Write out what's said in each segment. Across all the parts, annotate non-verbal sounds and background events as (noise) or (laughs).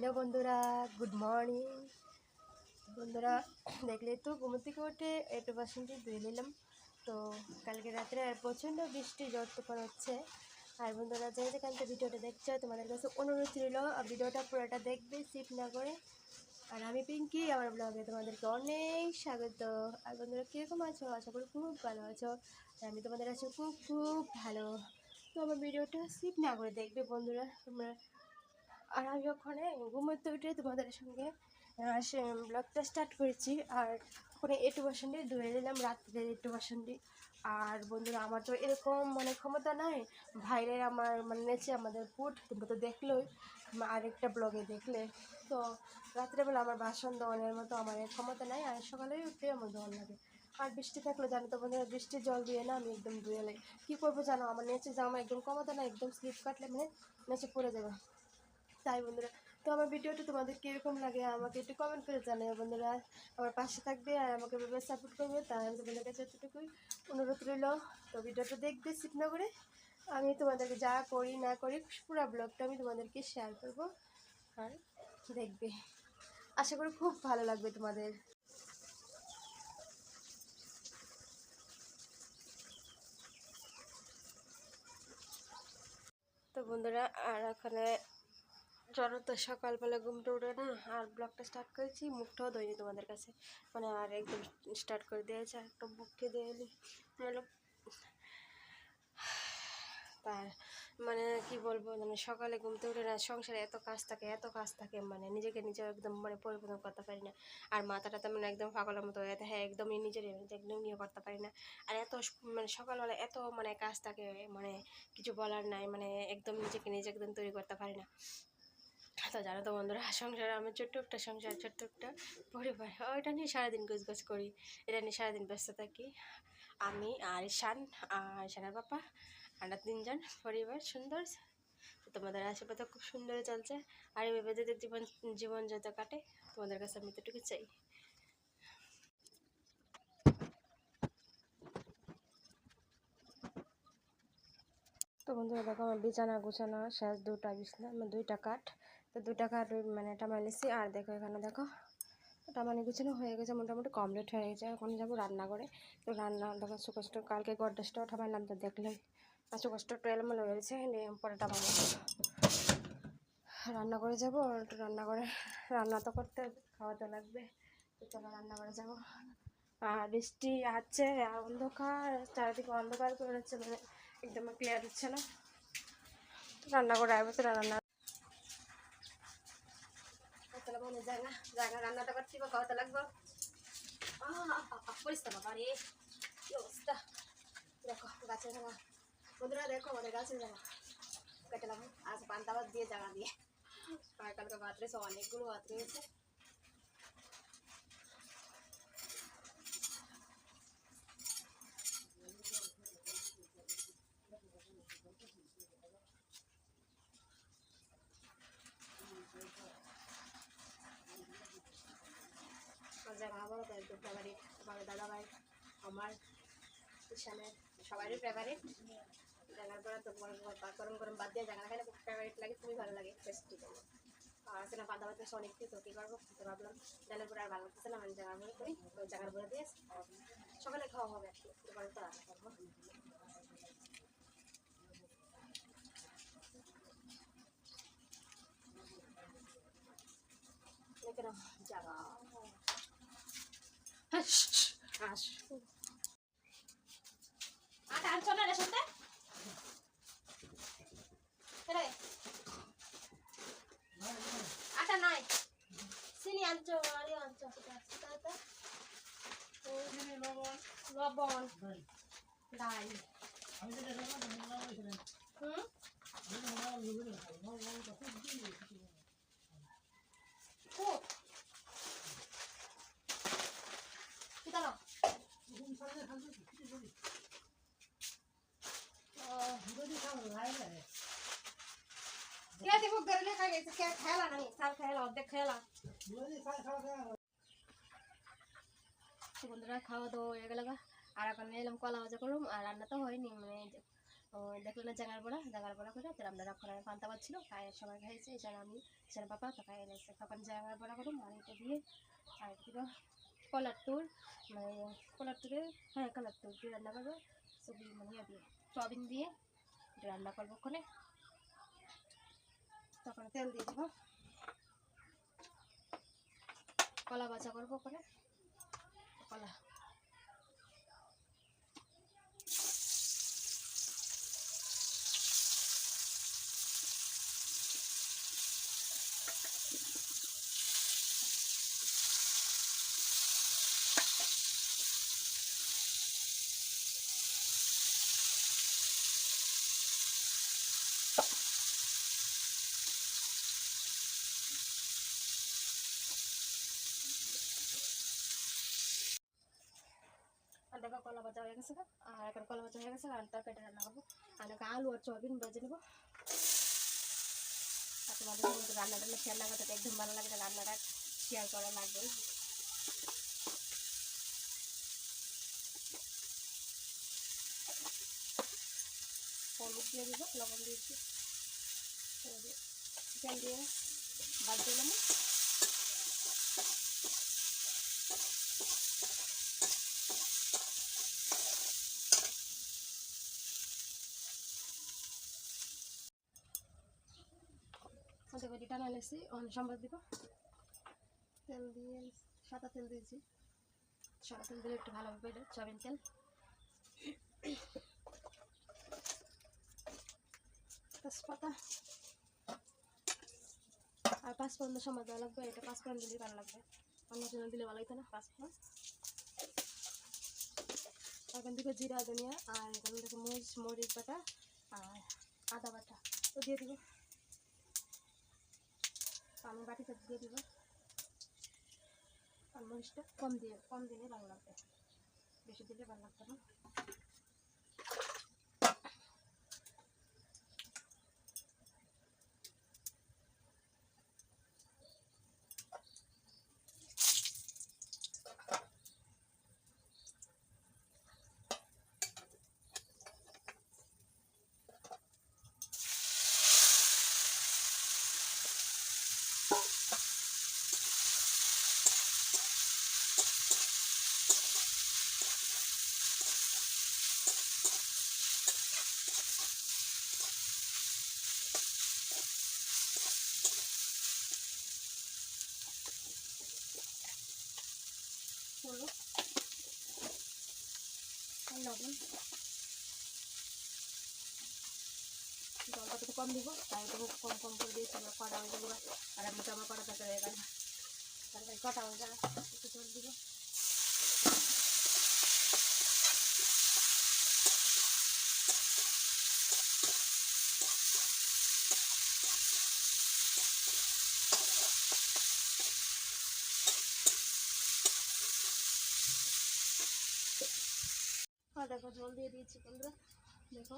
Hello বন্ধুরা good morning বন্ধুরা, দেখলে তো, ঘুম থেকে উঠে একটু বাসনটি ধুয়ে নিলাম। তো কালকে রাত্রে আর প্রচণ্ড বৃষ্টি ঝড় তুফান হচ্ছে। আর বন্ধুরা, যে থেকে ভিডিওটা দেখছ, তোমাদের কাছে অনুরোধ রইল ভিডিওটা পুরোটা দেখবে সিট না করে। আর আমি পিঙ্কি, আমার ব্লগে তোমাদেরকে অনেক স্বাগত। আর বন্ধুরা, কীরকম আছো? আশা করি খুব ভালো আছো। আমি তোমাদের কাছে খুব খুব ভালো। তো আমার ভিডিওটা সিট না করে দেখবে বন্ধুরা, তোমরা আর আমি ওখানে ঘুমোতে উঠে তোমাদের সঙ্গে সে ব্লগটা স্টার্ট করেছি। আর ওখানে একটু বাসনটি ধুয়ে দিলাম রাত্রে একটু বাসনটি আর বন্ধুরা, আমার তো এরকম মানে ক্ষমতা নাই। ভাইরের আমার মানে নেচে আমাদের ফুট তোমরা তো দেখলোই। আরেকটা ব্লগে দেখলে। তো রাত্রেবেলা আমার বাসন দেওয়ানোর মতো আমার ক্ষমতা নাই, আর সকালেই উঠতে আমার দেওয়ান লাগে। আর বৃষ্টি থাকলে জানো তো বন্ধুরা বৃষ্টির জল দিয়ে না আমি একদম ধুয়ে লাই। কী করব জানো, আমার নেচে জামা একদম ক্ষমতা না একদম স্লিপ কাটলে মানে নেচে পড়ে যাবে। তাই বন্ধুরা, তো আমার ভিডিওটা তোমাদের কীরকম লাগে আমাকে একটু কমেন্ট করে জানাবে বন্ধুরা। আমার পাশে থাকবে আর আমাকে এভাবে সাপোর্ট করবে, তাই আমি তোমাদের কাছে এতটুকুই অনুরোধ রইল। তো ভিডিওটা দেখবে করে আমি তোমাদেরকে যা করি না করি, পুরো ব্লগটা আমি তোমাদেরকে শেয়ার করব। আর দেখবে। আশা করি খুব ভালো লাগবে তোমাদের। তো বন্ধুরা, আর ওখানে জ্বর তো সকালবেলা ঘুমটা উঠে না, আর ব্লগটা স্টার্ট করেছি, মুখটাও ধোয়নি তোমাদের কাছে। মানে আর একদম স্টার্ট করে দিয়েছে, আর একটা মুখে দিয়ে তার মানে কি বলব মানে সকালে ঘুমতে উঠে না, সংসারে এত কাজ থাকে, এত কাজ থাকে মানে নিজেকে নিজে একদম মানে পরিবর্তন করতে পারি না। আর মাথাটা তেমন একদম পাগলের মতো হয়ে হ্যাঁ একদমই নিজের একদম নিয়ে করতে পারি না। আর এত মানে সকালবেলা এত মানে কাজ থাকে মানে কিছু বলার নাই মানে একদম নিজেকে নিজে একদম তৈরি করতে পারি না। তো জানো তো বন্ধুরা, সংসার আমার ছোট্ট একটা সংসার ছোট্ট একটা পরিবার, ওইটা নিয়ে সারাদিন গোছগাছ করি। এটা নিয়ে সারাদিন ব্যস্ত থাকি। আমি আর ঈশান আর ঈশানের পাপা আমরা তিনজন, পরিবার, সুন্দর। তো তোমাদের আশেপাশে খুব সুন্দর চলছে। আর এভাবে যদি জীবন জীবন যত কাটে, তোমাদের কাছে আমি এতটুকু চাই। তো বন্ধুরা, দেখো আমার বিছানা গুছানো শেষ, দুটা বিছনা মানে দুইটা কাঠ। তো দু ওই মানে টামাইলেছি আর দেখো এখানে দেখো টামানি গুছানো হয়ে গেছে মোটামুটি কমপ্লিট হয়ে গেছে। এখন যাব রান্না করে তো রান্না দেখো সুকষ্ট কালকে গড্ডাসটাও ঠামাইলাম তো দেখলে আর সুকষ্ট একটু এলোমেলো হয়েছে পরে টামাবো। রান্না করে যাব একটু রান্না করে রান্না তো করতে হবে, খাওয়াতে লাগবে। তো চলো রান্না করে যাব। আর বৃষ্টি আছে আর অন্ধকার চারিদিকে অন্ধকার করে হচ্ছে মানে একদম ক্লিয়ার হচ্ছে না। রান্না করে আসব তো রান্না তাহলে মনে যায় না যায় না রান্নাটা করছি বা খাওয়াতে লাগবো। পরিষ্কার বাবা রে, কি অবস্থা? দেখো, গাছের জামা বন্ধুরা, দেখো আমাদের গাছের জামা কেটেলাম আজ পান্তা ভাত দিয়ে জামা দিয়ে। কালকে ভাত রয়েছে অনেকগুলো ভাত রয়েছে বড় তো একদম ফেভারিট আমার দাদা ভাই আমার ঈশানের, সবারই ফেভারিট জানার পরে তো গরম গরম- বাদ দিয়ে জানা খাইলে ফেভারিট লাগে, খুবই ভালো লাগে টেস্টি আর পাতা পাতা অনেক কিছু কী করব তো ভাবলাম, জানার পরে আর না আমি জানার পরে করি ওই জানার পরে দিয়ে সকালে খাওয়া হবে একটু এরপরে তো আস আটা আনছো না রে শুনতে এরে আটা নাই চিনি আনছো আরে আনছো লবণ ডাল হুম খুব কি দাও क्या देखो गरले खा गए क्या खेला नहीं साल खेला অর্ধেক খেলা বন্ধুরা খাওয়া দাওয়া হয়ে গেল গা। আর এখন এলাম কলা ভাজা করলাম আর রান্না তো হয়নি মানে এই যে ও দেখলো না জাঙ্গার বড়া জাঙ্গার বড়া করে তো আমরা রাখা পান্তা পাচ্ছিল খায় সবাই খাইছে এছাড়া আমি এছাড়া পাপা তো খাই এনেছে তখন জাঙ্গার বড়া করুন আর এটা দিয়ে আর দিল কলার টুর মানে কলার টুরে হ্যাঁ কলার টুর দিয়ে রান্না করব। সবজি মানে ইয়ে দিয়ে, সয়াবিন দিয়ে রান্না করব ওখানে। তখন তেল দিয়ে দেবো। কলা বাচা করব ওখানে। কলা। কলা ভাজা হয়ে গেছে আর এখন কলা ভাজা হয়ে গেছে আর তরকারিটা রান্না করব। আর এখন আলু আর সয়াবিন ভেজে নেব। আর তোমাদের সঙ্গে তো রান্না টান্না শেয়ার না করতে একদম ভালো লাগে রান্নাটা। শেয়ার করা লাগবে হলুদ দিয়ে দিব, লবণ দিয়েছি। চিকেন দিয়ে বাদ দিলাম ওদের করে টানা লেগছি অনেক সম্বাদ দিব। তেল দিয়ে সাদা তেল দিয়েছি। সাদা তেল দিলে একটু ভালো হবে সয়াবিন তেল। তেজপাতা। আর পাঁচ ফোড়ন সময় দেওয়া লাগবে, এটা পাঁচ ফোড়ন দিলে ভালো লাগবে। অন্য জন্য দিলে ভালো হতো না পাঁচ ফোড়ন এখান থেকে জিরা, ধনিয়া, আর এখান থেকে মরিচ মরিচ বাটা, আর আদা বাটা। তো দিয়ে দিব। আমি বাটিতে দিয়ে দিব। আর মরিচটা কম দিয়ে কম দিলে ভালো লাগবে। বেশি দিলে ভালো লাগবে না হলুদ আর লবণ জলটা একটু কম দিব, তাই একটু কম কম করে দিয়েছি আমার কটা হয়ে যাবে আর আমি তো আমার কটা তরকারি হয়ে গেল। তরকারি কটা হয়ে যাবে একটু জল দিব? দেখো, জল দিয়ে দিয়েছি বন্ধুরা। দেখো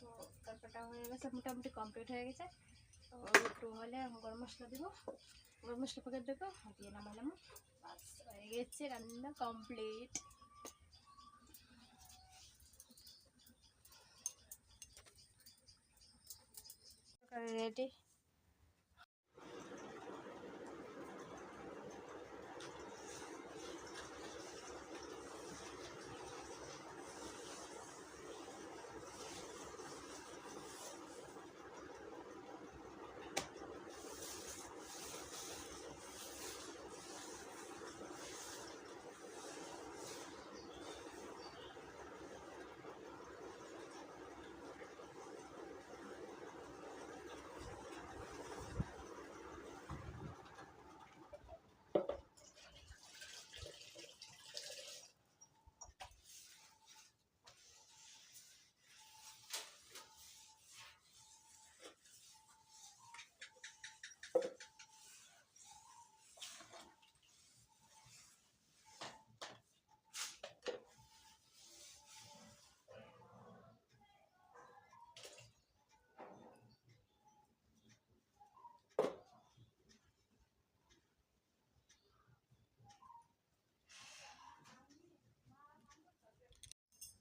তো তরকারিটা হয়ে গেছে, মোটামুটি কমপ্লিট হয়ে গেছে। তো একটু হলে গরম মশলা দেবো। গরম মশলা প্যাকেট দেবো, দিয়ে নামালাম। বাস, হয়ে গেছে, রান্না কমপ্লিট রেডি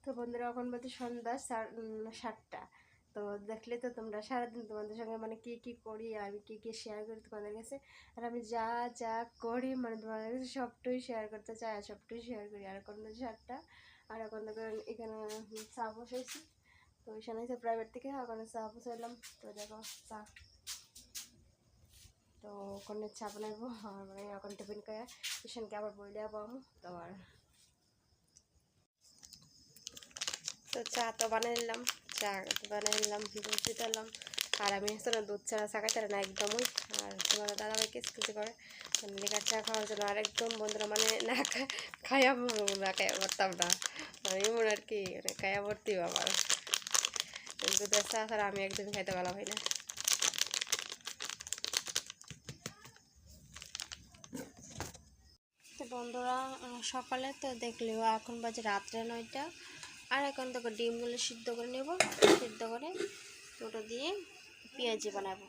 তো বন্ধুরা, এখন বলতে সন্ধ্যা সাতটা। তো দেখলে তো তোমরা সারাদিন তোমাদের সঙ্গে মানে কি কি করি আমি কি কি শেয়ার করি তোমাদের কাছে। আর আমি যা যা করি মানে তোমাদের কাছে সবটাই শেয়ার করতে চাই, আর সবটাই শেয়ার করি। আর এখন সাতটা, আর এখন এখানে চা বসাইছি। তো ওইখানে এসে প্রাইভেট থেকে ওখানে চা বসাইলাম। তো দেখো, চা। তো ওখানে চা বানাইবো। (laughs) আর মানে এখন টিফিন করে টিউশনকে আবার বইলে পাবো। তো আর তো চা তো বানিয়ে নিলাম। চা বানিয়ে নিলাম, দুধ দিতে এলাম আর আমি হচ্ছে না দুধ ছাড়া চা না একদমই। আর তোমার দাদাভাইকে স্কুলতে করে লিকার চা খাওয়ার জন্য আর একদম বন্ধুরা মানে না খা- খাইয়া মরবো না, খাইয়া পড়তাম না। মানে এমন আর কি মানে খাইয়া ভর্তি আমার দুধের চা ছাড়া আমি একদম খাইতে ভালো হয় না বন্ধুরা সকালে তো দেখলেও এখন বাজে রাত্রে নয়টা। আর এখন তো ডিমগুলো সিদ্ধ করে নেব সিদ্ধ করে ওটা দিয়ে পেঁয়াজি বানাবো।